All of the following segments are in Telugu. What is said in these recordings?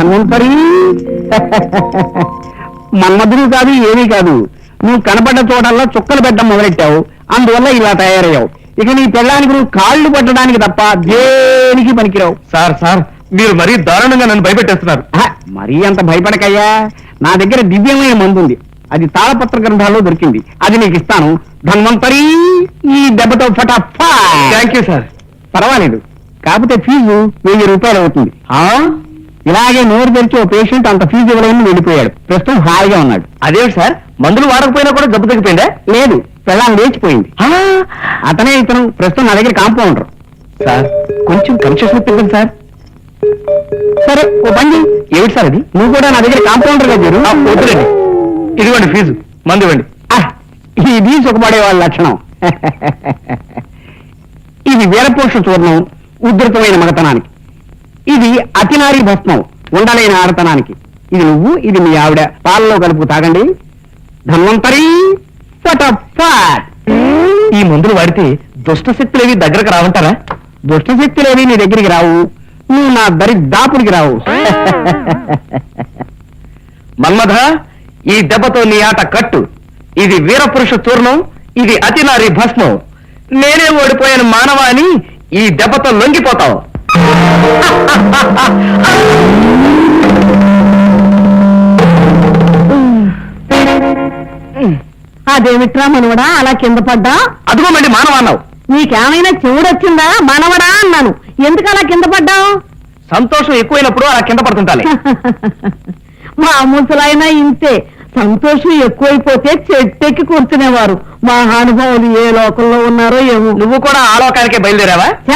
ధన్వంతరి మన్మధుడు కాదు ఏమీ కాదు. నువ్వు కనపడ్డ చోటల్లా చుక్కలు పెట్టడం మొదలెట్టావు. అందువల్ల ఇలా తయారయ్యావు. ఇక నీ పెళ్ళానికి నువ్వు కాళ్ళు పట్టడానికి తప్ప దేనికి పనికిరావు? సార్ సార్ మీరు మరీ దారుణంగా నన్ను భయపెట్టేస్తున్నారు. మరీ అంత భయపడకయ్యా. నా దగ్గర దివ్యమైన మందుంది అది తాళపత్ర గ్రంథాల్లో దొరికింది. అది నీకు ఇస్తాను. ధన్వంతరి ఈ దెబ్బతో ఫటాఫా. థ్యాంక్ యూ సార్ పర్వాలేదు. కాకపోతే ఫీజు వెయ్యి రూపాయలు అవుతుంది. ఆ? ఇలాగే నోరు తెరిచి ఓ పేషెంట్ అంత ఫీజు ఇవ్వలేని వెళ్ళిపోయాడు. ప్రస్తుతం హాయిగా ఉన్నాడు. అదేమిటి సార్? మందులు వాడకపోయినా కూడా జబ్బు తగ్గిపోయిందా? లేదు పెళ్ళాం లేచిపోయింది? అతనే ఇతను. ప్రస్తుతం నా దగ్గర కాంపౌండర్. సార్? కొంచెం కన్సెషన్ ఇప్పించండి సార్. సరే ఓ బండి ఏమిటి సార్ అది? నువ్వు కూడా నా దగ్గర కాంపౌండర్గా చేరు వద్దులేండి. ఇదిగోండి ఫీజు. మందు ఇవ్వండి. ఇది సుఖపడే వాళ్ళ లక్షణం. ఇది వీరపురుష చూర్ణం ఉధృతమైన మగతనానికి. ఇది అతినారీ భస్మం ఉండలేని ఆడతనానికి. ఇది నువ్వు ఇది మీ ఆవిడ. పాలలో కలుపు తాగండి. ధన్వంతరి ఈ మందులు వాడితే దుష్ట శక్తులేవి దగ్గరకు రావంటారా? దుష్ట శక్తులేవి నీ దగ్గరికి రావు. నువ్వు నా దరి దాపుడికి రావు. మన్మధ ఈ దెబ్బతో నీ ఆట కట్టు. ఇది వీరపురుష చూర్ణం ఇది అతినారి భస్మం. నేనే ఓడిపోయాను మానవాని ఈ దెబ్బతో లొంగిపోతావు. అదేమిట్రా మనవడా అలా కింద పడ్డా? అదిగోమండి మానవ అన్నావు. నీకేమైనా చెవుడొచ్చిందా మనవడా అన్నాను. ఎందుకు అలా కింద పడ్డావు? సంతోషం ఎక్కువైనప్పుడు అలా కింద పడుతుంటాలి. మా ముసలైనా ఇంతే. సంతోషం ఎక్కువైపోతే చెట్టెక్కి కూర్చునేవారు. మహానుభావులు ఏ లోకంలో ఉన్నారో ఏమో. నువ్వు కూడా ఆలోకానికే బయలుదేరావా? ఛ,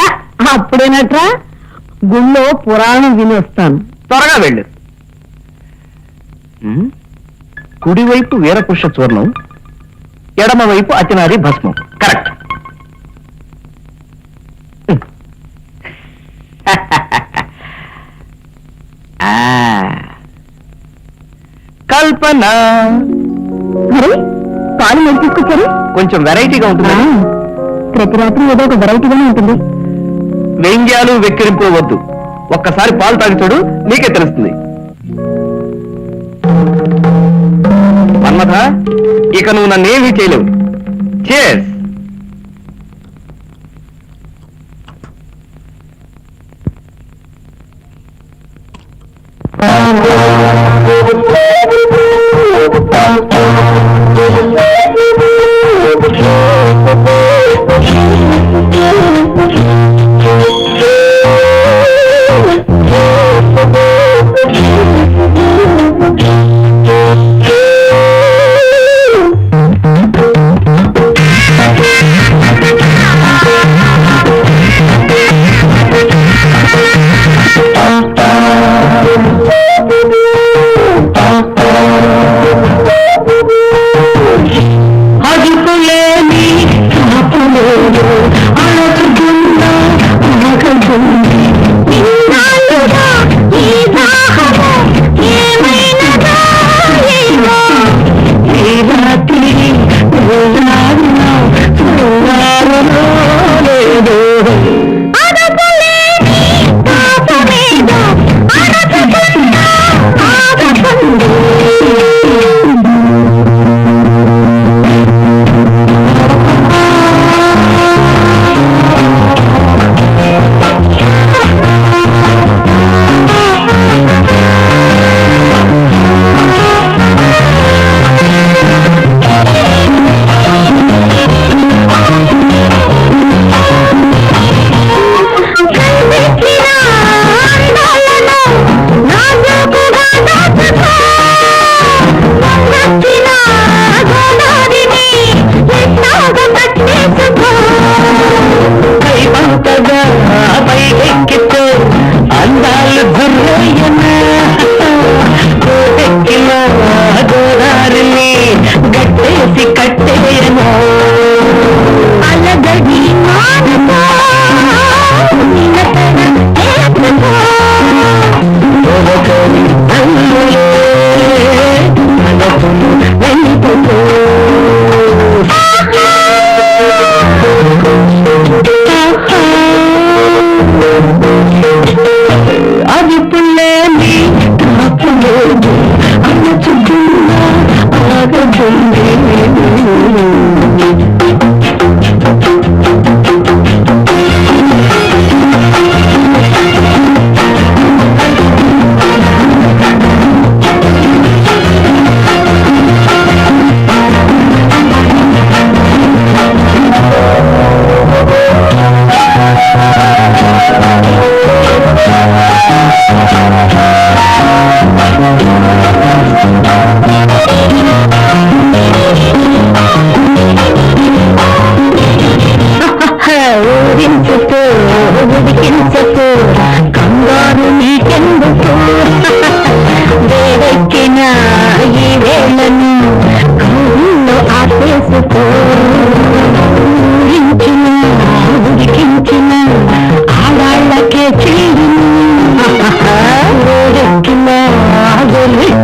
అప్పుడేనట్రా? గుళ్ళో పురాణం విని వస్తాను. త్వరగా వెళ్ళు. కుడివైపు వీరపురుష చూర్ణం ఎడమవైపు అతినారి భస్మం. కరెక్ట్. కల్పన. అరే పాలు మీరు తీసుకొచ్చారు కొంచెం వెరైటీగా ఉంటుంది. ప్రతి రాత్రి ఏదో ఒక వెరైటీగానే ఉంటుంది. వ్యంగ్యాలు వెక్కిరింపవద్దు. ఒక్కసారి పాలు తాగి చూడు నీకే తెలుస్తుంది. మన్మథ ఇక నువ్వు నన్నేమీ చేయలేవు. చేస్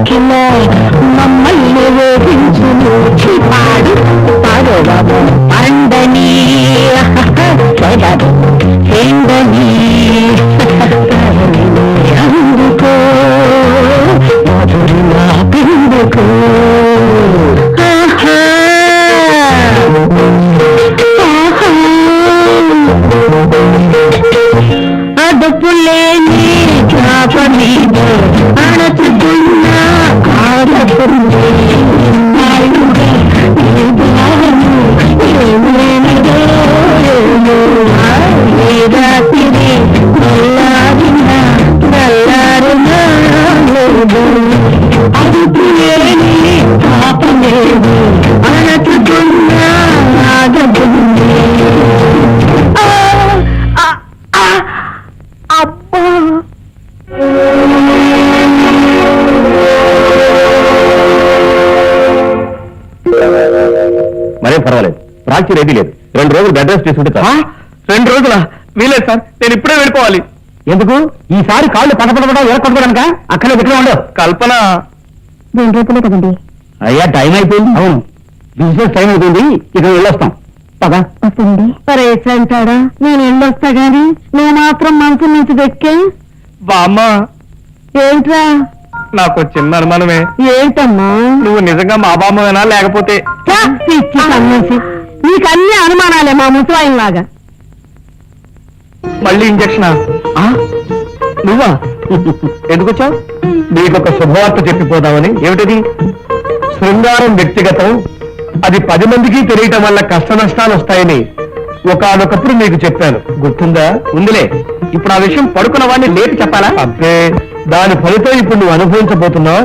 వెలెక్కిన మమ్మల్ని వేధించును మరేం పర్వాలేదు. రాక్షి రెడీ లేదు. రెండు రోజులు బెడ్ రెస్ట్ తీసుకుంటే. రెండు రోజులా? వీలేదు సార్. నేను ఇప్పుడే వెళ్ళిపోవాలి. ఎందుకు? ఈసారి కాళ్ళు పటపటపట ఎరకొట్టుకోవడానిక? అక్కడ ఇక్కడ ఉండవు కల్పన. రెండు రోజులే కదండి. అయ్యా టైం అయిపోయింది. అవును. బిజినెస్ టైం అవుతుంది ఇక వెళ్ళొస్తాం. పదా. వస్తుంది సరే అంటాడా నేను వెళ్ళొస్తా గాని నువ్వు మాత్రం మనసు నుంచి దక్కే బామ్మ ఏంట్రా? నాకు చిన్న అనుమానమే. ఏంటమ్మా? నువ్వు నిజంగా మా బామ్మవేనా లేకపోతే? ఛా, పిచ్చి సన్యాసి. నీకు అన్ని అనుమానాలే మా ముసలాయిన లాగా మళ్ళీ ఇంజక్షన్ నువ్వా? ఎందుకు వచ్చావు నీకు ఒక శుభవార్త చెప్పిపోదామని. ఏమిటది? శృంగారం వ్యక్తిగతం. అది పది మందికి తెలియటం వల్ల కష్ట నష్టాలు వస్తాయని ఒకనొకప్పుడు నీకు చెప్పాను. గుర్తుందా? ఉందిలే. ఇప్పుడు ఆ విషయం పడుకున్న వాడిని లేపి చెప్పాలా? అబ్బే దాని ఫలితం ఇప్పుడు నువ్వు అనుభవించబోతున్నావు.